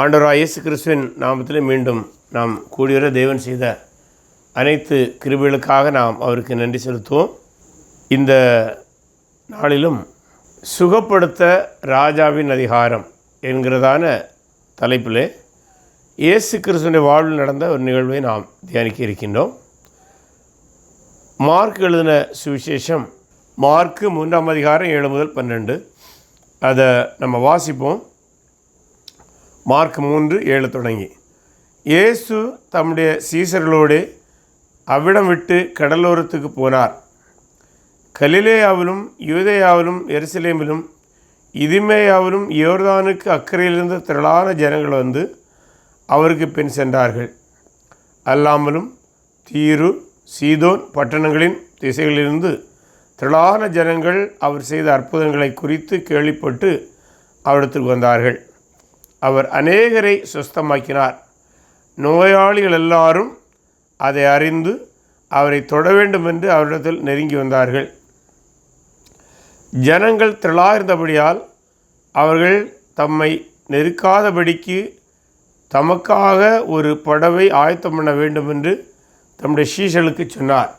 ஆண்டவராக இயேசு கிறிஸ்துவின் நாமத்தில் மீண்டும் நாம் கூடிவர தேவன் செய்த அனைத்து கிருபிகளுக்காக நாம் அவருக்கு நன்றி செலுத்துவோம். இந்த நாளிலும் சுகப்படுத்த ராஜாவின் அதிகாரம் என்கிறதான தலைப்பில் இயேசு கிறிஸ்துவின் வாழ்வில் நடந்த ஒரு நிகழ்வை நாம் தியானிக்க இருக்கின்றோம். மார்க் எழுதின சுவிசேஷம் மார்க்கு மூன்றாம் அதிகாரம் ஏழு முதல் பன்னெண்டு அதை நம்ம வாசிப்போம். மார்க் மூன்று ஏழு தொடங்கி. இயேசு தம்முடைய சீசர்களோடு அவ்விடம் விட்டு கடலோரத்துக்கு போனார். கலிலேயாவிலும் யூதேயாவிலும் எருசலேமிலும் இதுமேயாவிலும் யோர்தானுக்கு அக்கறையிலிருந்து திரளான ஜனங்கள் வந்து அவருக்கு பின் சென்றார்கள். அல்லாமலும் தீரு சீதோன் பட்டணங்களின் திசைகளிலிருந்து திரளான ஜனங்கள் அவர் செய்த அற்புதங்களை குறித்து கேள்விப்பட்டு அவரிடத்துக்கு வந்தார்கள். அவர் அநேகரை சுஸ்தமாக்கினார். நோயாளிகள் எல்லாரும் அதை அறிந்து அவரை தொட வேண்டும் என்று அவரிடத்தில் நெருங்கி வந்தார்கள். ஜனங்கள் திரளாயிருந்தபடியால் அவர்கள் தம்மை நெருக்காதபடிக்கு தமக்காக ஒரு படவை ஆயத்தம் பண்ண வேண்டும் என்று தம்முடைய சீஷலுக்கு சொன்னார்.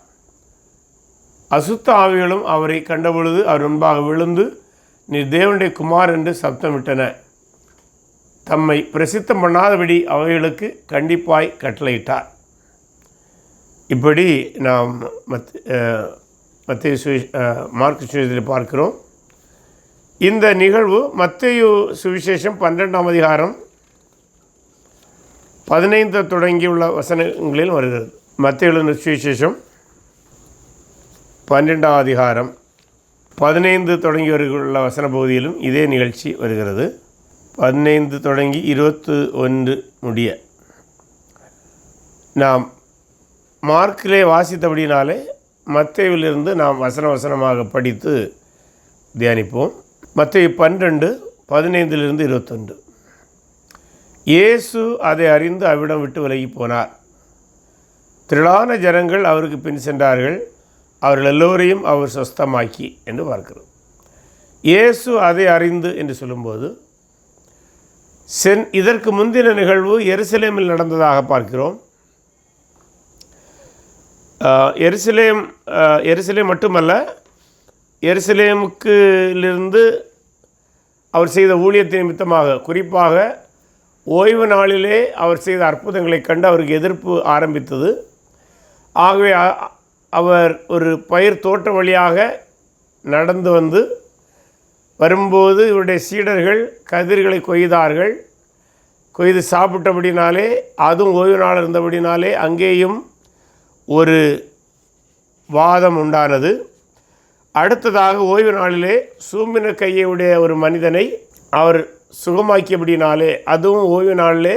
அசுத்த ஆவிகளும் அவரை கண்டபொழுது அவர் முன்பாக விழுந்து நீ தேவனுடைய குமார் என்று சப்தமிட்டன. தம்மை பிரசித்தம் பண்ணாதபடி அவைகளுக்கு கண்டிப்பாய் கட்டளையிட்டார். இப்படி நாம் மத் மத்திய சுவி மார்க் சுவிசேஷத்தில் பார்க்கிறோம். இந்த நிகழ்வு மத்திய சுவிசேஷம் பன்னிரெண்டாம் அதிகாரம் பதினைந்து தொடங்கியுள்ள வசனங்களில் வருகிறது. மத்திய எழுதின சுவிசேஷம் பன்னிரெண்டாம் அதிகாரம் பதினைந்து தொடங்கி வருகிற வசன பகுதியிலும் இதே நிகழ்ச்சி வருகிறது. பதினைந்து தொடங்கி இருபத்து ஒன்று முடிய. நாம் மார்க்கிலே வாசித்தபடினாலே மத்தையிலிருந்து நாம் வசன வசனமாக படித்து தியானிப்போம். மத்திய பன்னிரெண்டு பதினைந்திலிருந்து இருபத்தொன்று. இயேசு அதை அறிந்து அவ்விடம் விட்டு விலகி போனார். திரளான ஜனங்கள் அவருக்கு பின் சென்றார்கள். அவர்கள் எல்லோரையும் அவர் சொஸ்தமாக்கி என்று பார்க்கிறோம். இயேசு அதை அறிந்து என்று சொல்லும்போது சென் இதற்கு முந்தின நிகழ்வு எருசலேமில் நடந்ததாக பார்க்கிறோம். எருசலேம் எருசலேம் மட்டுமல்ல எருசலேமுக்கிலிருந்து அவர் செய்த ஊழியத்தை நிமித்தமாக குறிப்பாக ஓய்வு நாளிலே அவர் செய்த அற்புதங்களை கண்டு அவருக்கு எதிர்ப்பு ஆரம்பித்தது. ஆகவே அவர் ஒரு பயிர் தோட்ட வழியாக நடந்து வந்து வரும்போது இவருடைய சீடர்கள் கதிர்களை கொய்தார்கள். கொய்து சாப்பிட்டபடினாலே அதுவும் ஓய்வு நாள் இருந்தபடினாலே அங்கேயும் ஒரு வாதம் உண்டானது. அடுத்ததாக ஓய்வு நாளிலே சூம்பின கையுடைய ஒரு மனிதனை அவர் சுகமாக்கியபடினாலே அதுவும் ஓய்வு நாளிலே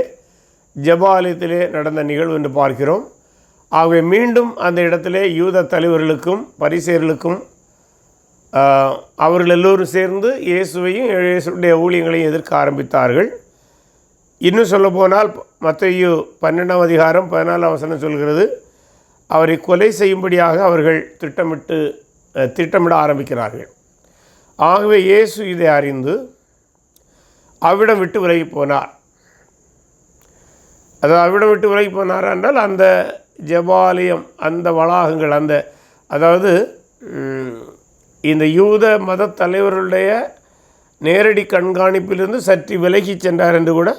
ஜபாலயத்திலே நடந்த நிகழ்வு என்று பார்க்கிறோம். ஆகவே மீண்டும் அந்த இடத்திலே யூத தலைவர்களுக்கும் பரிசேர்களுக்கும் அவர்கள் எல்லோரும் சேர்ந்து இயேசுவையும் இயேசுடைய ஊழியங்களையும் எதிர்க்க ஆரம்பித்தார்கள். இன்னும் சொல்லப்போனால் மத்தையு பன்னெண்டாம் அதிகாரம் பதினாலாம் வசனம் சொல்கிறது அவரை கொலை செய்யும்படியாக அவர்கள் திட்டமிட்டு திட்டமிட ஆரம்பிக்கிறார்கள். ஆகவே இயேசு இதை அறிந்து அவ்விடம் விட்டு விலகி போனார். அதாவது அவ்விடம் விட்டு விலகி போனார்? என்றால் அந்த ஜபாலயம் அந்த வளாகங்கள் அந்த அதாவது இந்த யூத மத தலைவர்களுடைய நேரடி கண்காணிப்பிலிருந்து சற்று விலகி சென்றார் என்று கூட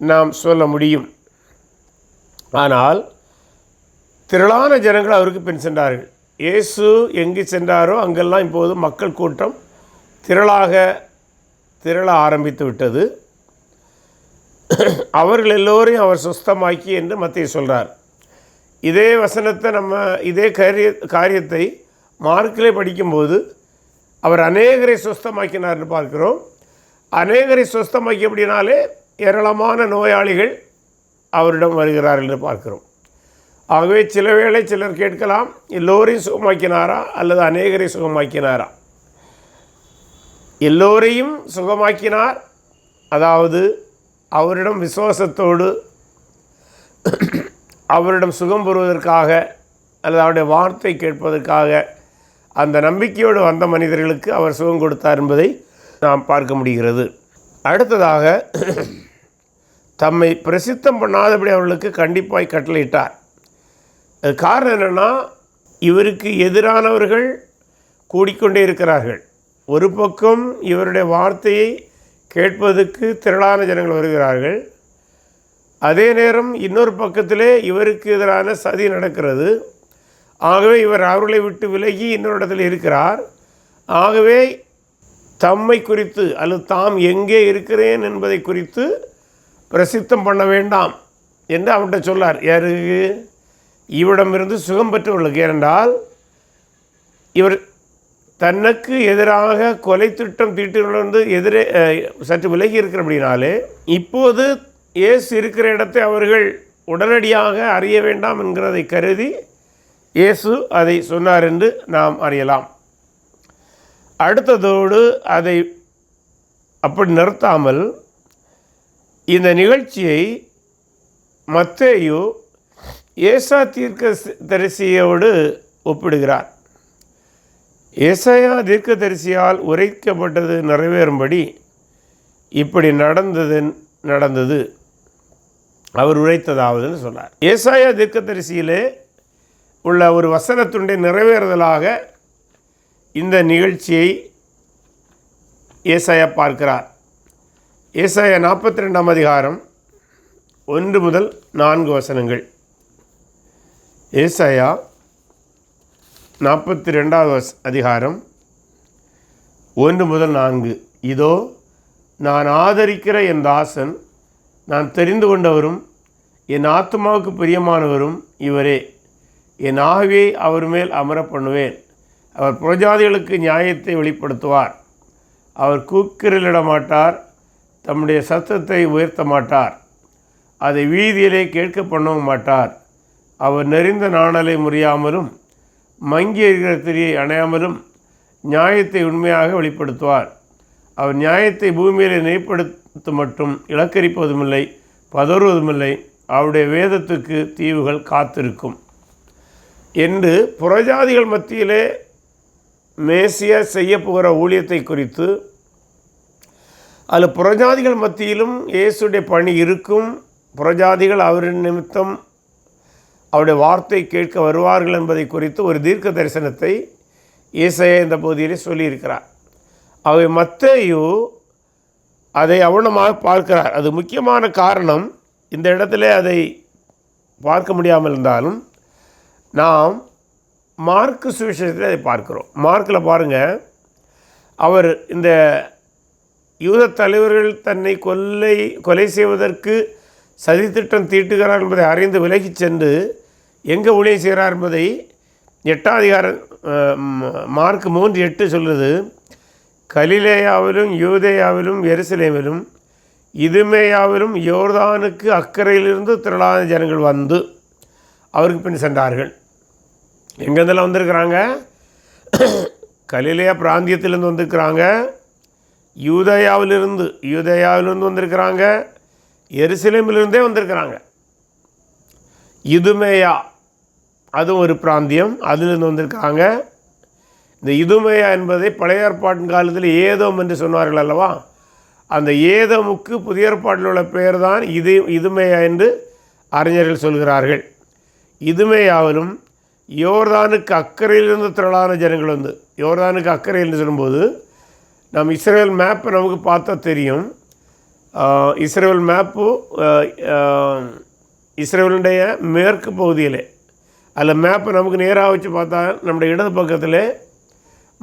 நாம் சொல்ல முடியும். ஆனால் திரளான ஜனங்கள் அவருக்கு பின் சென்றார்கள். இயேசு எங்கு சென்றாரோ அங்கெல்லாம் இப்போது மக்கள் கூட்டம் திரளாக திரள ஆரம்பித்து விட்டது. அவர்கள் எல்லோரையும் அவர் சுஸ்தமாக்கி என்று மத்திய சொல்கிறார் இதே வசனத்தை நம்ம இதே காரிய காரியத்தை மார்க்கிலே படிக்கும்போது அவர் அநேகரை சுஸ்தமாக்கினார்னு பார்க்கிறோம். அநேகரை சுஸ்தமாக்கி அப்படின்னாலே ஏராளமான நோயாளிகள் அவரிடம் வருகிறார்கள் என்று பார்க்கிறோம். ஆகவே சில வேளை சிலர் கேட்கலாம் எல்லோரையும் சுகமாக்கினாரா அல்லது அநேகரை சுகமாக்கினாரா? எல்லோரையும் சுகமாக்கினார் அதாவது அவரிடம் விசுவாசத்தோடு அவரிடம் சுகம் பெறுவதற்காக அல்லது அவருடைய வார்த்தை கேட்பதற்காக அந்த நம்பிக்கையோடு வந்த மனிதர்களுக்கு அவர் சுகம் கொடுத்தார் என்பதை நாம் பார்க்க முடிகிறது. அடுத்ததாக தம்மை பிரசித்தம் பண்ணாதபடி அவர்களுக்கு கண்டிப்பாய் கட்டளையிட்டார். அது காரணம் என்னென்னா இவருக்கு எதிரானவர்கள் கூடிக்கொண்டே இருக்கிறார்கள். ஒரு பக்கம் இவருடைய வார்த்தையை கேட்பதற்கு திரளான ஜனங்கள் வருகிறார்கள். அதே நேரம் இன்னொரு பக்கத்திலே இவருக்கு எதிரான சதி நடக்கிறது. ஆகவே இவர் அவர்களை விட்டு விலகி இன்னொரு இடத்துல இருக்கிறார். ஆகவே தம்மை குறித்து அல்லது தாம் எங்கே இருக்கிறேன் என்பதை குறித்து பிரசித்தம் பண்ண வேண்டாம் என்று அவர்கிட்ட சொல்லார். யாருக்கு இவரிடமிருந்து சுகம் பெற்றவர்களுக்கு ஏனென்றால் இவர் தனக்கு எதிராக கொலை திட்டம் தீட்டுகளிலிருந்து எதிரே சற்று விலகி இருக்கிறபடினாலே இப்போது இயேசு இருக்கிற இடத்தை அவர்கள் உடனடியாக அறிய வேண்டாம் என்கிறதை கருதி இயேசு அதை சொன்னார் என்று நாம் அறியலாம். அடுத்ததோடு அதை அப்படி நிறுத்தாமல் இந்த நிகழ்ச்சியை மத்தேயு ஏசா தீர்க்க தரிசியோடு ஒப்பிடுகிறார். ஏசாயா தீர்க்கதரிசியால் உரைக்கப்பட்டது நிறைவேறும்படி இப்படி நடந்தது நடந்தது. அவர் உரைத்ததாவதுன்னு சொன்னார். ஏசாயா தீர்க்கதரிசியிலே உள்ள ஒரு வசனத்துடைய நிறைவேறுதலாக இந்த நிகழ்ச்சியை ஏசாயா பார்க்கிறார். ஏசாயா நாற்பத்தி ரெண்டாம் அதிகாரம் ஒன்று முதல் நான்கு வசனங்கள். ஏசாயா நாற்பத்தி ரெண்டாவது வஸ் அதிகாரம் ஒன்று முதல் நான்கு. இதோ நான் ஆதரிக்கிற என் தாசன் நான் தெரிந்து கொண்டவரும் என் ஆத்மாவுக்கு பிரியமானவரும் இவரே. என் ஆவியை அவர் மேல் அமர பண்ணுவேன் அவர் புரஜாதிகளுக்கு நியாயத்தை வெளிப்படுத்துவார். அவர் கூக்கிரலிட மாட்டார் தம்முடைய சத்தத்தை உயர்த்த மாட்டார். அதை வீதியிலே கேட்க பண்ணவும் மாட்டார். அவர் நெறிந்த நாணலை முறியாமலும் மங்கி இருக்கிற திரியை அணையாமலும் நியாயத்தை உண்மையாக வெளிப்படுத்துவார். அவர் நியாயத்தை பூமியிலே நெய்ப்படுத்த மட்டும் இலக்கரிப்பதுமில்லை பதறுவதுமில்லை. அவருடைய வேதத்துக்கு தீவுகள் காத்திருக்கும். என்று புறஜாதிகள் மத்தியிலே மேசிய செய்ய போகிற ஊழியத்தை குறித்து அதில் புறஜாதிகள் மத்தியிலும் இயேசுடைய பணி இருக்கும். புறஜாதிகள் அவரின் நிமித்தம் அவருடைய வார்த்தை கேட்க வருவார்கள் என்பதை குறித்து ஒரு தீர்க்க தரிசனத்தை இயேசையா இந்த பகுதியிலே சொல்லியிருக்கிறார். அவை மத்தேயு அதை அவனமாக பார்க்கிறார். அது முக்கியமான காரணம் இந்த இடத்துல அதை பார்க்க முடியாமல் இருந்தாலும் நாம் மார்க்கு சுவிசேஷத்தில் அதை பார்க்கிறோம். மார்க்கில் பாருங்கள் அவர் இந்த யூத தலைவர்கள் தன்னை கொல்லை கொலை செய்வதற்கு சதித்திட்டம் தீட்டுகிறார் என்பதை அறிந்து விலகிச் சென்று எங்கே ஊழியம் செய்கிறார் என்பதை எட்டாம் அதிகாரம் மார்க் மூன்று எட்டு சொல்லுது கலிலேயாவிலும் யூதேயாவிலும் எருசலேமிலும் இதுமேயாவிலும் யோர்தானுக்கு அக்கறையிலிருந்து திரளான ஜனங்கள் வந்து அவருக்கு பின் சென்றார்கள். எங்கேருந்தெல்லாம் வந்திருக்கிறாங்க? கலிலேயா பிராந்தியத்திலேருந்து வந்திருக்கிறாங்க. யூதயாவிலிருந்து யூதயாவிலிருந்து வந்திருக்கிறாங்க. எருசலேமிலிருந்தே வந்திருக்கிறாங்க. இதுமேயா அதுவும் ஒரு பிராந்தியம் அதிலிருந்து வந்திருக்காங்க இந்த இதுமேயா என்பதை பழைய ஏற்பாட்டின் காலத்தில் ஏதோம் என்று சொன்னார்கள் அல்லவா? அந்த ஏதோமுக்கு புதிய ஏற்பாட்டில் உள்ள பெயர் தான் இது இதுமேயா என்று அறிஞர்கள் சொல்கிறார்கள். இதுமேயாவிலும் யோர்தானுக்கு அக்கறையிலிருந்து திரளான ஜனங்கள் வந்து யோர்தானுக்கு அக்கறையில்னு சொல்லும்போது நம் இஸ்ரேல் மேப்பை நமக்கு பார்த்தா தெரியும். இஸ்ரேல் மேப்பு இஸ்ரேலுடைய மேற்கு பகுதியிலே. அதில் மேப்பை நமக்கு நேராக வச்சு பார்த்தா நம்முடைய இடது பக்கத்தில்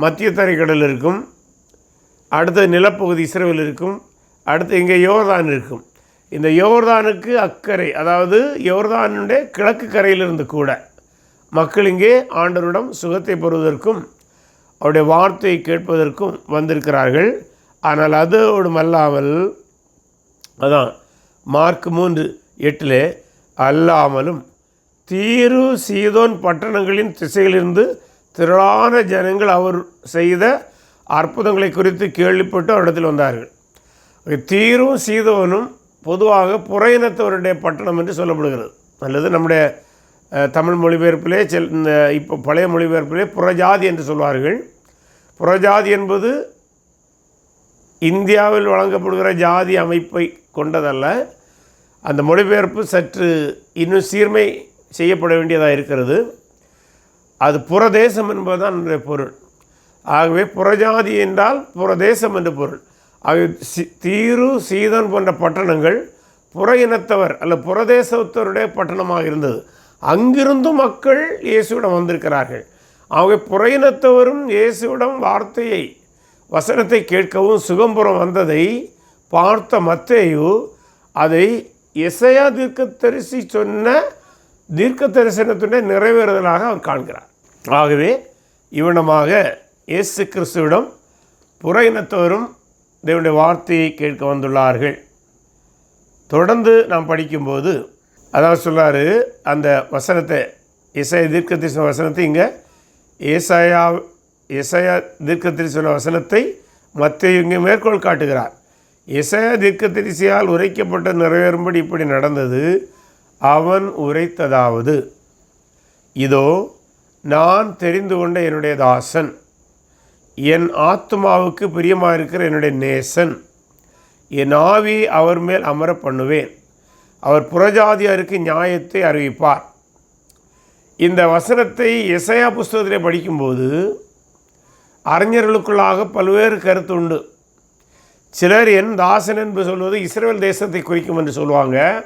மத்திய தரைக்கடல் இருக்கும். அடுத்து நிலப்பகுதி இஸ்ரேல் இருக்கும். அடுத்து இங்கே யோர்தான் இருக்கும். இந்த யோர்தானுக்கு அக்கறை அதாவது யோர்தானுடைய கிழக்கு கரையிலிருந்து கூட மக்கள் இங்கே ஆண்டவரிடம் சுகத்தை பெறுவதற்கும் அவருடைய வார்த்தையை கேட்பதற்கும் வந்திருக்கிறார்கள். ஆனால் அதோடு அல்லாமல் அதான் மார்க் மூன்று எட்டில் அல்லாமலும் தீரு சீதோன் பட்டணங்களின் திசையிலிருந்து திரளான ஜனங்கள் அவர் செய்த அற்புதங்களை குறித்து கேள்விப்பட்டு அவரிடத்தில் வந்தார்கள். தீரும் சீதோனும் பொதுவாக புற இனத்தவருடைய பட்டணம் என்று சொல்லப்படுகிறது. அல்லது நம்முடைய தமிழ் மொழிபெயர்ப்பிலே செல் இந்த இப்போ பழைய மொழிபெயர்ப்பிலே புறஜாதி என்று சொல்வார்கள். புறஜாதி என்பது இந்தியாவில் வழங்கப்படுகிற ஜாதி அமைப்பை கொண்டதல்ல. அந்த மொழிபெயர்ப்பு சற்று இன்னும் சீர்மை செய்யப்பட வேண்டியதாக இருக்கிறது. அது புறதேசம் என்பதுதான் என்னுடைய பொருள். ஆகவே புறஜாதி என்றால் புறதேசம் என்று பொருள். ஆகவே சி தீரு சீதன் போன்ற பட்டணங்கள் புற இனத்தவர் அல்ல புறதேசத்தவருடைய பட்டணமாக இருந்தது. அங்கிருந்தும் மக்கள் இயேசுவிடம் வந்திருக்கிறார்கள். அவங்க புறையினத்தவரும் இயேசுவிடம் வார்த்தையை வசனத்தை கேட்கவும் சுகம்புறம் வந்ததை பார்த்த மத்தேயு அதை இயசையா தீர்க்க தரிசி சொன்ன தீர்க்க தரிசனத்துடைய நிறைவேறுதலாக அவர் காண்கிறார் ஆகவே இவனமாக இயேசு கிறிஸ்துவிடம் புற இனத்தவரும் தேவனுடைய வார்த்தையை கேட்க வந்துள்ளார்கள். தொடர்ந்து நாம் படிக்கும்போது அதாவது சொல்றாரு அந்த வசனத்தை இசைய தீர்க்கதரிசன வசனத்தை இங்கே ஏசாயா இசையா தீர்க்கதரிசன வசனத்தை மத்திய இங்கே மேற்கோள் காட்டுகிறார். இசையா தீர்க்கதரிசியால் உரைக்கப்பட்ட நிறைவேறும்படி இப்படி நடந்தது அவன் உரைத்ததாவது இதோ நான் தெரிந்து கொண்ட என்னுடைய தாசன் என் ஆத்மாவுக்கு பிரியமாக இருக்கிற என்னுடைய நேசன் என் ஆவி அவர் மேல் அமர பண்ணுவேன். அவர் புறஜாதியாருக்கு நியாயத்தை அறிவிப்பார். இந்த வசனத்தை இசையா புஸ்தகத்தில் படிக்கும்போது அறிஞர்களுக்குள்ளாக பல்வேறு கருத்து உண்டு. சிலர் என் தாசன் என்று சொல்வது இஸ்ரேல் தேசத்தை குறிக்கும் என்று சொல்லுவாங்க.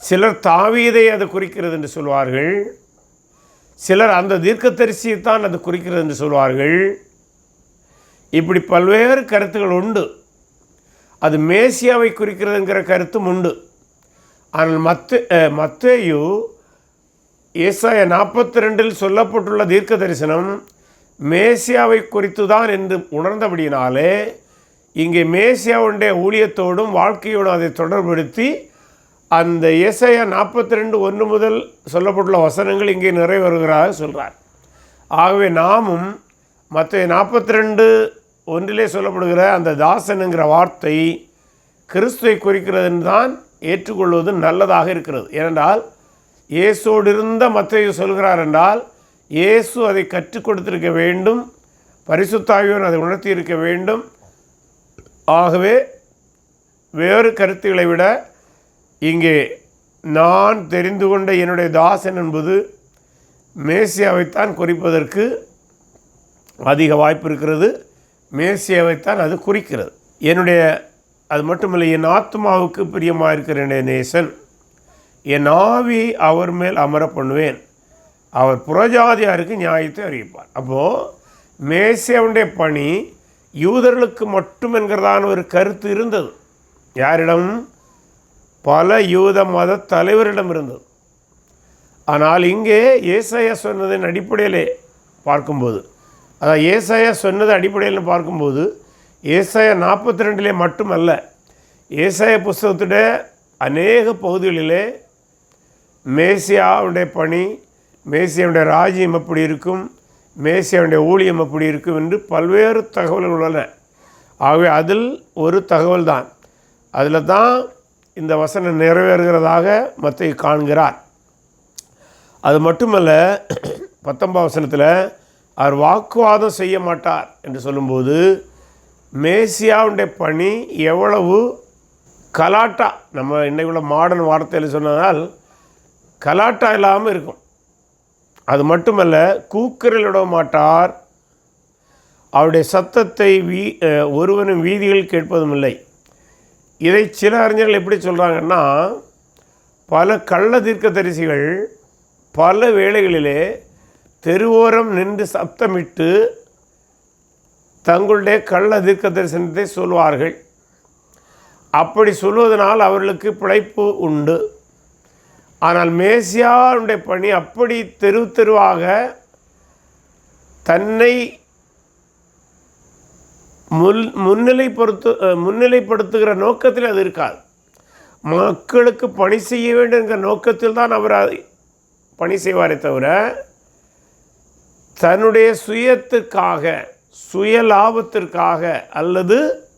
சிலர் தாவீதை அது குறிக்கிறது என்று சொல்வார்கள். சிலர் அந்த தீர்க்கதரிசியைத்தான் அது குறிக்கிறது என்று சொல்வார்கள். இப்படி பல்வேறு கருத்துகள் உண்டு. அது மேசியாவை குறிக்கிறதுங்கிற கருத்தும் உண்டு. ஆனால் மத்த மத்தேயு ஏசாய நாற்பத்தி ரெண்டில் சொல்லப்பட்டுள்ள தீர்க்க தரிசனம் மேசியாவை குறித்து தான் என்று உணர்ந்தபடியினாலே இங்கே மேசியாவுடைய ஊழியத்தோடும் வாழ்க்கையோடும் அதை தொடர்படுத்தி அந்த ஏசாயா நாற்பத்தி ரெண்டு ஒன்று முதல் சொல்லப்பட்டுள்ள வசனங்கள் இங்கே நிறைவேறுகிறாக சொல்கிறார் ஆகவே நாமும் மற்ற நாற்பத்தி ரெண்டு ஒன்றிலே சொல்லப்படுகிற அந்த தாசனுங்கிற வார்த்தை கிறிஸ்துவை குறிக்கிறதுன்னு தான் ஏற்றுக்கொள்வது நல்லதாக இருக்கிறது. ஏனென்றால் இயேசோடு இருந்த மத்தையை சொல்கிறார் என்றால் இயேசு அதை கற்றுக் கொடுத்திருக்க வேண்டும் பரிசுத்தாயுவன் அதை உணர்த்தி இருக்க வேண்டும். ஆகவே வேறு கருத்துக்களை விட இங்கே நான் தெரிந்து கொண்ட என்னுடைய தாசன் என்பது மேசியாவைத்தான் குறிப்பதற்கு அதிக வாய்ப்பு இருக்கிறது. மேசியாவைத்தான் அது குறிக்கிறது. என்னுடைய அது மட்டுமில்லை என் ஆத்மாவுக்கு பிரியமாக இருக்கிற நேசன். என் ஆவியை அவர் மேல் அமர பண்ணுவேன் அவர் புறஜாதியாருக்கு நியாயத்தை அறிவிப்பார். அப்போது மேசியாவுடைய பணி யூதர்களுக்கு மட்டும் என்கிறதான ஒரு கருத்து இருந்தது. யாரிடம்? பல யூத மத தலைவரிடம் இருந்தது. ஆனால் இங்கே ஏசாயா சொன்னதன் அடிப்படையிலே பார்க்கும்போது அதான் ஏசாயா சொன்னது அடிப்படையில் பார்க்கும்போது ஏசாய நாற்பத்தி ரெண்டிலே மட்டுமல்ல ஏசாய புஸ்தகத்துடைய அநேக பகுதிகளிலே மேசியாவுடைய பணி மேசியாவுடைய ராஜ்யம் எப்படி இருக்கும் மேசியாவுடைய ஊழியம் எப்படி இருக்கும் என்று பல்வேறு தகவல்கள் உள்ளன. ஆகவே அதில் ஒரு தகவல் தான் அதில் தான் இந்த வசனம் நிறைவேறுகிறதாக மத்தை காண்கிறார். அது மட்டுமல்ல பத்தொன்பது வசனத்தில் அவர் வாக்குவாதம் செய்ய மாட்டார் என்று சொல்லும்போது மேசியாவுடைய பணி எவ்வளவு? கலாட்டா நம்ம இன்னைக்கு உள்ள மாடர்ன் வார்த்தையில் சொன்னதால் கலாட்டா இல்லாமல் இருக்கும். அது மட்டுமல்ல கூக்குரல் விட மாட்டார். அவருடைய சத்தத்தை வீ ஒருவனும் வீதியில் கேட்பதும் இல்லை. இதை சில அறிஞர்கள் எப்படி சொல்கிறாங்கன்னா பல கள்ள தீர்க்க தரிசிகள் பல வேளைகளிலே தெருவோரம் நின்று சப்தமிட்டு தங்களுடைய கள்ள தீர்க்க தரிசனத்தை சொல்வார்கள். அப்படி சொல்வதனால் அவர்களுக்கு பிழைப்பு உண்டு. ஆனால் மேசியாவுடைய பணி அப்படி தெரு தெருவாக தன்னை முன் முன்னிலைப்படுத்து முன்னிலைப்படுத்துகிற நோக்கத்தில் அது இருக்காது. மக்களுக்கு பணி செய்ய வேண்டும் நோக்கத்தில் தான் அவர் பணி செய்வாரே தவிர தன்னுடைய சுயத்துக்காக சுய லாபத்திற்காக அல்லது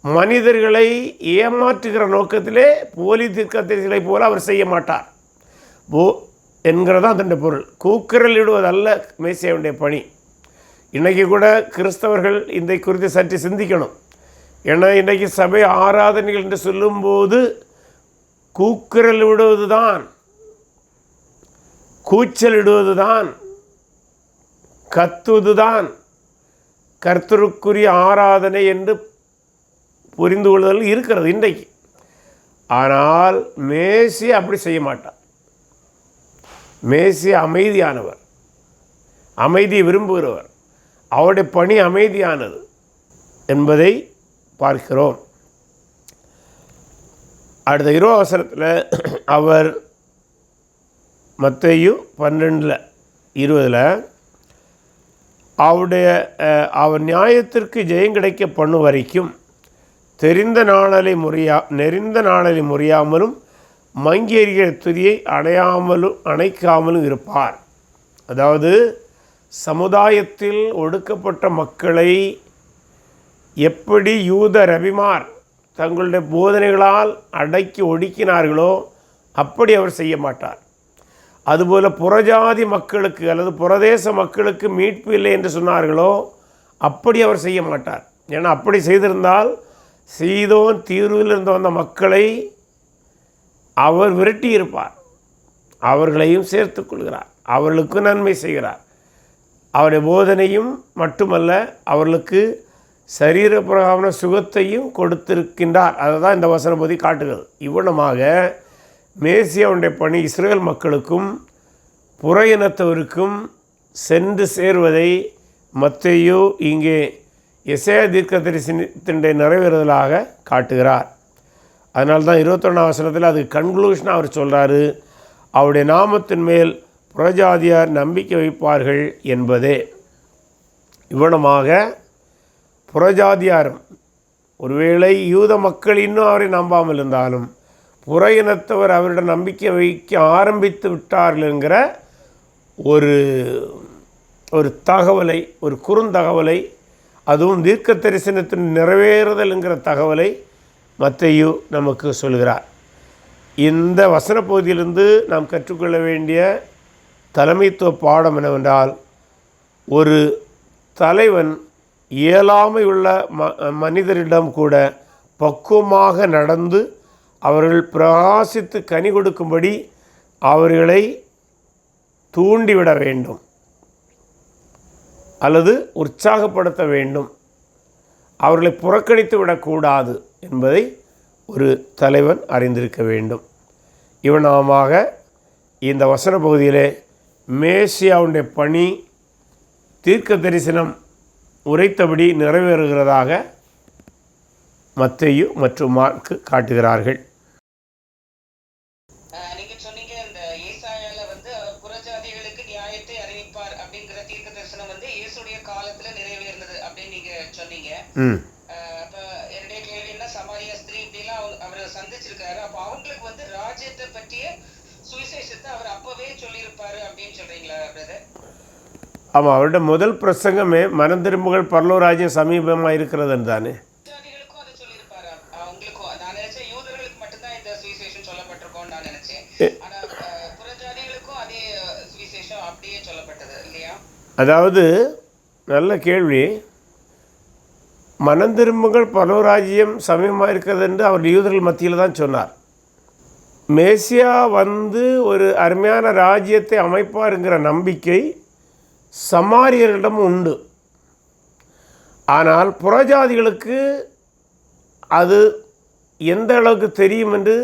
மனிதர்களை ஏமாற்றுகிற நோக்கத்திலே போலி தீர்க்கதரிசிகளை போல அவர் செய்ய மாட்டார். ஓ என்கிறதா அதன் பொருள். கூக்குரல் இடுவதல்ல மேசியாவுடைய பணி. இன்றைக்கி கூட கிறிஸ்தவர்கள் இதை குறித்து சற்று சிந்திக்கணும். ஏன்னா இன்றைக்கி சபை ஆராதனைகள் என்று சொல்லும்போது கூக்குரல் விடுவதுதான் கத்துவது கத்துவதுதான் கர்த்தருக்குரிய ஆராதனை என்று புரிந்து கொள்ளுதல் இருக்கிறது இன்றைக்கு. ஆனால் மேசி அப்படி செய்ய மாட்டார். மேசி அமைதியானவர். அமைதியை விரும்புகிறவர். அவருடைய பணி அமைதியானது என்பதை பார்க்கிறோம். அடுத்த இருபது அவசரத்தில் அவர் மத்தையும் பன்னெண்டில் இருபதில் அவருடைய அவர் நியாயத்திற்கு ஜெயம் கிடைக்க பண்ணும் வரைக்கும் தெரிந்த நாணலை முறியா நெறிந்த நாணலை முறியாமலும் மங்கேறிய துதியை அணையாமலும் அணைக்காமலும் இருப்பார். அதாவது சமுதாயத்தில் ஒடுக்கப்பட்ட மக்களை எப்படி யூத ரபிமார் தங்களுடைய போதனைகளால் அடக்கி ஒடுக்கினார்களோ அப்படி அவர் செய்ய மாட்டார். அதுபோல் புறஜாதி மக்களுக்கு அல்லது புறதேச மக்களுக்கு மீட்பு இல்லை என்று சொன்னார்களோ அப்படி அவர் செய்ய மாட்டார். ஏன்னா அப்படி செய்திருந்தால் சீதோன் தீர்வில் இருந்து வந்த மக்களை அவர் விரட்டியிருப்பார் அவர்களையும் சேர்த்து கொள்கிறார். அவர்களுக்கு நன்மை செய்கிறார். அவருடைய போதனையும் மட்டுமல்ல அவர்களுக்கு சரீரப்பிரகாம சுகத்தையும் கொடுத்திருக்கின்றார். அதை தான் இந்த வசன பகுதி காட்டுகிறது. இவ்வளமாக மேசியாவுடைய பணி இஸ்ரேல் மக்களுக்கும் புற இனத்தவருக்கும் சென்று சேர்வதை மத்தையோ இங்கே இசைய தீர்க்க தரிசனத்தினுடைய நிறைவேறுதலாக காட்டுகிறார். அதனால தான் இருபத்தொன்னாம் வசனத்தில் அது கன்க்ளூஷனாக அவர் சொல்கிறாரு அவருடைய நாமத்தின் மேல் புறஜாதியார் நம்பிக்கை வைப்பார்கள் என்பதே. இவ்வளமாக புறஜாதியாரும் ஒருவேளை யூத மக்கள் இன்னும் அவரை நம்பாமல் இருந்தாலும் புற இனத்தவர் அவரிடம் நம்பிக்கை வைக்க ஆரம்பித்து விட்டார்கள் என்கிற ஒரு ஒரு தகவலை ஒரு குறுந்தகவலை அதுவும் தீர்க்க தரிசனத்தின் நிறைவேறுதல் என்கிற தகவலை மத்தையு நமக்கு சொல்கிறார். இந்த வசன பகுதியிலிருந்து நாம் கற்றுக்கொள்ள வேண்டிய தலைமைத்துவ பாடம் என்னவென்றால் ஒரு தலைவன் இயலாமை உள்ள ம மனிதரிடம் கூட பக்குவமாக நடந்து அவர்கள் பிரகாசித்து கனி கொடுக்கும்படி அவர்களை தூண்டிவிட வேண்டும். அல்லது உற்சாகப்படுத்த வேண்டும். அவர்களை புறக்கணித்து விடக்கூடாது என்பதை ஒரு தலைவன் அறிந்திருக்க வேண்டும். இவனாமாக இந்த வசன பகுதியிலே மேசியாவுடைய பணி தீர்க்க தரிசனம் உரைத்தபடி நிறைவேறுகிறதாக மத்தையு மற்றும் மார்க்கு காட்டுகிறார்கள் ஆஹ் நீங்க சொன்னீங்க இந்த ஏசாயால வந்து அவர் புறஜாதிகளுக்கு நியாயத்தை அறிவிப்பார் அப்படிங்கிற தீர்க்க தரிசனம் வந்து இயேசுடைய காலத்துல நிறைவேறினது அப்படின்னு நீங்க சொன்னீங்க ம் ஆஹ் அப்ப என்னுடைய கேள்வி என்ன? சமாரியா ஸ்திரீ இப்படிலாம் அவர் அவர் சந்திச்சிருக்காரு. அப்ப அவங்களுக்கு வந்து ராஜ்யத்தை பற்றிய சுவிசேஷத்தை அவர் அப்பவே சொல்லியிருப்பாரு அப்படின்னு சொல்றீங்களா பிரதர் ஆமாம் அவருடைய முதல் பிரசங்கமே மனம் திரும்புகள் பரலோராஜ்யம் சமீபமாக இருக்கிறது தானே. அதாவது நல்ல கேள்வி. மனம் திரும்புங்கள் பரலோராஜ்யம் சமயமாக இருக்கிறது என்று அவர் யூதர்கள் மத்தியில் தான் சொன்னார். மேசியா வந்து ஒரு அருமையான ராஜ்யத்தை அமைப்பாருங்கிற நம்பிக்கை சமாரியர்களிடம் உண்டு. ஆனால் புறஜாதிகளுக்கு அது எந்த அளவுக்கு தெரியும் என்று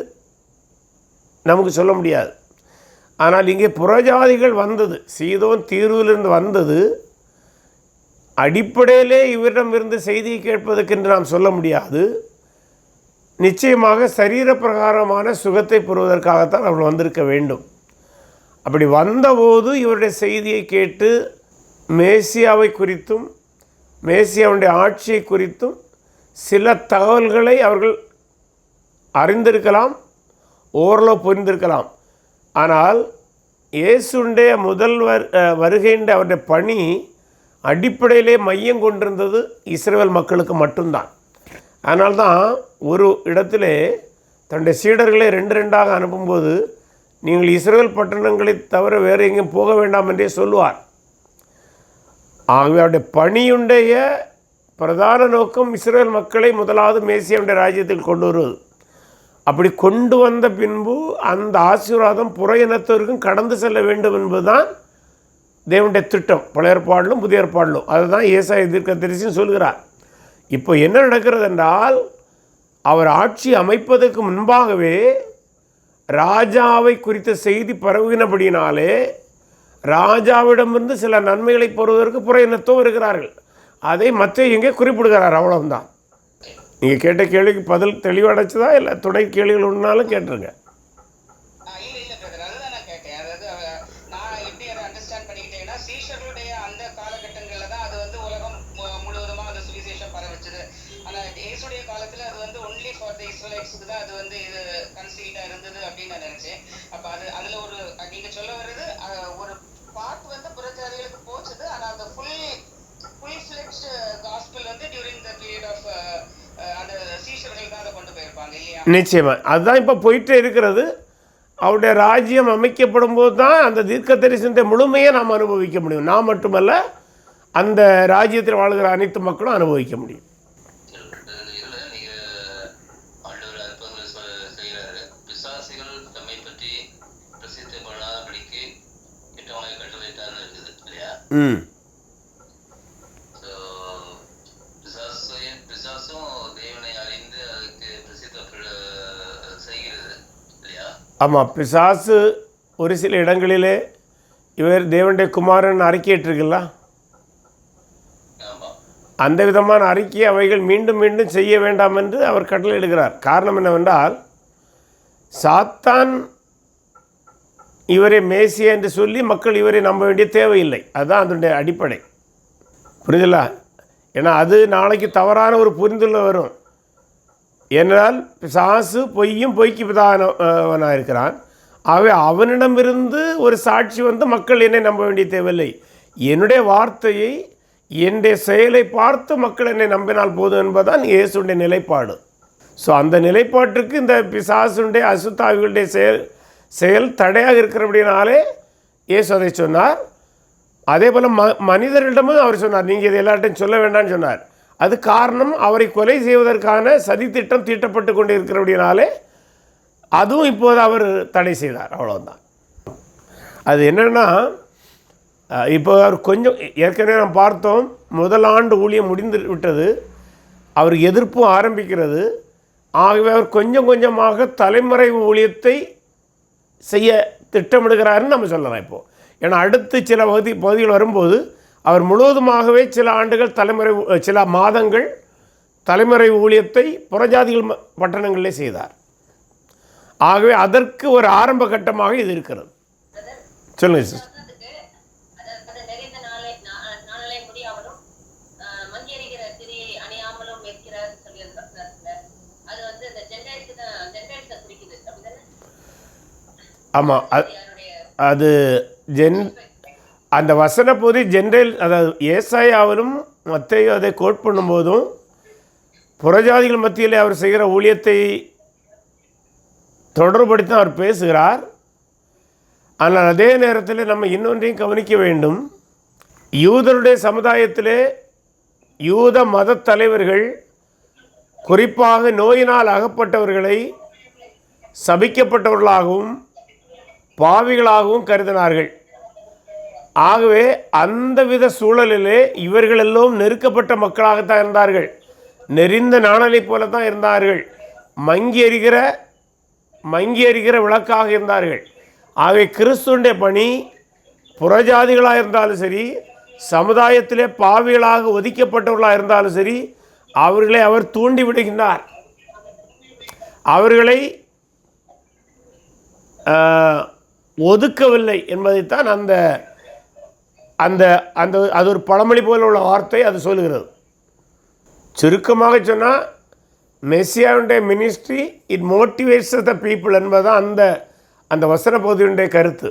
நமக்கு சொல்ல முடியாது. ஆனால் இங்கே புறஜாதிகள் வந்தது சீதோன் தீர்விலிருந்து வந்தது அடிப்படையிலே இவரிடமிருந்து செய்தியை கேட்பதற்கு என்று நாம் சொல்ல முடியாது. நிச்சயமாக சரீரப்பிரகாரமான சுகத்தை பெறுவதற்காகத்தான் அவர்கள் வந்திருக்க வேண்டும். அப்படி வந்தபோது இவருடைய செய்தியை கேட்டு மேசியாவை குறித்தும் மேசியாவுடைய ஆட்சியை குறித்தும் சில தகவல்களை அவர்கள் அறிந்திருக்கலாம் ஓரளவு புரிந்திருக்கலாம். ஆனால் இயேசுடைய முதல் வர் வருகைன்ற அவருடைய பணி அடிப்படையிலே மையம் கொண்டிருந்தது இஸ்ரேல் மக்களுக்கு மட்டும்தான். அதனால்தான் ஒரு இடத்திலே தன்னுடைய சீடர்களை ரெண்டு ரெண்டாக அனுப்பும்போது நீங்கள் இஸ்ரேல் பட்டணங்களை தவிர வேறு எங்கேயும் போக வேண்டாம் என்றே சொல்லுவார். ஆகவே அவருடைய பணியுடைய பிரதான நோக்கம் இஸ்ரேல் மக்களை முதலாவது மேசியாவுடைய ராஜ்யத்தில் கொண்டு வருவது. அப்படி கொண்டு வந்த பின்பு அந்த ஆசீர்வாதம் புற இனத்தவருக்கும் கடந்து செல்ல வேண்டும் என்பதுதான் தேவனுடைய திட்டம் பழைய ஏற்பாடிலும் புதிய ஏற்பாடிலும் அதுதான் ஏசாய தீர்க்கதரிசின்னு சொல்கிறார். இப்போ என்ன நடக்கிறது என்றால் அவர் ஆட்சி அமைப்பதற்கு முன்பாகவே ராஜாவை குறித்த செய்தி பரவுகினபடியினாலே ராஜாவிடமிருந்து சில நன்மைகளை பெறுவதற்கு புற இனத்தும் இருக்கிறார்கள் அதை மற்ற எங்கே குறிப்பிடுகிறார் அவ்வளவுதான். நீங்கள் கேட்ட கேள்விக்கு பதில் தெளிவடைச்சதா இல்லை துணை கேள்விகள் ஒன்றாலும் கேட்டுருங்க ஆ, இல்ல இல்ல பிரதர் அதுதான் நான் கேட்டேன் அதாவது அவ- நான் எப்படி அதை அண்டர்ஸ்டாண்ட் பண்ணிக்கிட்டேன்னா சீஷர்களுடைய அந்த காலகட்டங்கள்ல தான் அது வந்து உலகம் மு- முழுவதுமா அந்த சுவிசேஷம் பரவச்சது ஆனா இயேசுடைய காலத்துல அது வந்து ஒன்லி வயசுக்கு தான் அது வந்து இது கன்சீல்டா இருந்தது அப்படின்னு நான் நினைச்சேன். அப்ப அது அதுல ஒரு நீங்க சொல்ல வர்றது ஒரு பார்ட் வந்து புறஜாதிகளுக்கு போச்சது ஆனா அந்த ஃபுல் ஃபுல் ஃபிளெக்ஸ்ட் காஸ்பிள் வந்து டியூரிங் த பீரியட் ஆஃப் அந்த சீஷர்கள் தான் அதை கொண்டு போயிருப்பாங்க இல்லையா? நிச்சயமா. அதுதான் இப்போ போயிட்டே இருக்கிறது. அவருடைய ராஜ்யம் அமைக்கப்படும் போது தான் அந்த தீர்க்க தரிசனத்தை முழுமையை நாம் அனுபவிக்க முடியும். நான் மட்டுமல்ல அந்த ராஜ்யத்தில் வாழ்கிற அனைத்து மக்களும் அனுபவிக்க முடியும் இதுல நீங்க ஆண்டவர் அற்புதங்களை சொ- செய்யறாரு பிசாசிகள் தம்மை பற்றி பிரசித்தப்படாதபடிக்கு கெட்டவனை கட்டளையிட்டார்னு இருக்குது இல்லையா ம் ஸோ பிசாசையும் பிசாசும் தேவனை அறிந்து அதுக்கு பிரசித்த செய்கிறது இல்லையா? ஆமாம் பிசாசு ஒரு சில இடங்களிலே இவர் தேவனுடைய குமாரன் அறிக்கையிட்டிருக்குல்ல? அந்த விதமான அறிக்கையை அவைகள் மீண்டும் மீண்டும் செய்ய வேண்டாம் என்று அவர் கட்டளையிடுகிறார். காரணம் என்னவென்றால் சாத்தான் இவரை மேசியா என்று சொல்லி மக்கள் இவரை நம்ப வேண்டிய தேவையில்லை. அதுதான் அதனுடைய அடிப்படை. புரியுதுல்ல? ஏன்னா அது நாளைக்கு தவறான ஒரு புரிந்துள்ள வரும். ஏனென்றால் சாசு பொய்யும் பொய்க்கு பிதானவனாக இருக்கிறான். ஆகவே அவனிடமிருந்து ஒரு சாட்சி வந்து மக்கள் என்னை நம்ப வேண்டிய தேவையில்லை. என்னுடைய வார்த்தையை என்னுடைய செயலை பார்த்து மக்கள் என்னை நம்பினால் போதும் என்பதுதான் இயேசுடைய நிலைப்பாடு. ஸோ அந்த நிலைப்பாட்டுக்கு இந்த பிசாசுடைய அசுத்தாவிகளுடைய செயல் செயல் தடையாக இருக்கிறபடினாலே இயேசு அதை சொன்னார். அதே போல் ம மனிதரிடமும் அவர் சொன்னார். நீங்கள் இதை எல்லார்ட்டையும் சொல்ல வேண்டாம்னு சொன்னார். அது காரணம் அவரை கொலை செய்வதற்கான சதித்திட்டம் தீட்டப்பட்டு கொண்டு இருக்கிறபடினாலே அதுவும் இப்போது அவர் தடை செய்தார். அவ்வளோதான் அது என்னென்னா இப்போ அவர் கொஞ்சம் ஏற்கனவே நாம் பார்த்தோம் முதல் ஆண்டு ஊழியம் முடிந்து விட்டது. அவர் எதிர்ப்பும் ஆரம்பிக்கிறது. ஆகவே அவர் கொஞ்சம் கொஞ்சமாக தலைமுறை ஊழியத்தை செய்ய திட்டமிடுகிறாருன்னு நம்ம சொல்லலாம் இப்போது ஏன்னா அடுத்து சில பகுதி பகுதிகள் வரும்போது அவர் முழுவதுமாகவே சில ஆண்டுகள் தலைமுறை சில மாதங்கள் தலைமுறை ஊழியத்தை புறஜாதிகள் பட்டணங்களிலே செய்தார். ஆகவே அதற்கு ஒரு ஆரம்ப கட்டமாக இது இருக்கிறது. சொல்லுங்கள் சார் வசனத்துக்கு அதாவது நிறைந்த நாளை நா- நாளை முடியாமலும் ஆஹ், மங்கியடிக்கிற திரியை அணியாமலும் இருக்கிறார் சொல்லியிருக்காங்க அது வந்து இந்த ஜென்டைல்ஸ் தான் ஜென்டைல்ஸை குறிக்குது அப்படிதானே ஆமாம் அது அது ஜென் அந்த வசன ஜென்ரல் அதாவது ஏசாயாவிலும் மத்தையும் அதை கோட் பண்ணும்போதும் புறஜாதிகள் மத்தியில் அவர் செய்கிற ஊழியத்தை தொடர்படுத்தி அவர் பேசுகிறார். ஆனால் அதே நேரத்தில் நம்ம இன்னொன்றையும் கவனிக்க வேண்டும். யூதருடைய சமுதாயத்திலே யூத மத தலைவர்கள் குறிப்பாக நோயினால் அகப்பட்டவர்களை சபிக்கப்பட்டவர்களாகவும் பாவிகளாகவும் கருதினார்கள். ஆகவே அந்த வித சூழலிலே இவர்கள் எல்லாம் நெருக்கப்பட்ட மக்களாகத்தான் இருந்தார்கள். நெறிந்த நாணலை போல தான் இருந்தார்கள். மங்கி எறிகிற மங்கி எறிகிற விளக்காக இருந்தார்கள். ஆகவே கிறிஸ்துடைய பணி புறஜாதிகளாக இருந்தாலும் சரி சமுதாயத்திலே பாவிகளாக ஒதுக்கப்பட்டவர்களாக இருந்தாலும் சரி அவர்களை அவர் தூண்டி விடுகின்றார். அவர்களை ஒதுக்கவில்லை என்பதைத்தான் அந்த அந்த அந்த அது ஒரு பழமொழி போல உள்ள வார்த்தை அது சொல்லுகிறது. சுருக்கமாக சொன்னால் மெஸ்ஸியாவுடைய ministry it motivates the people என்பதுதான் அந்த அந்த வசன பகுதியுடைய கருத்து.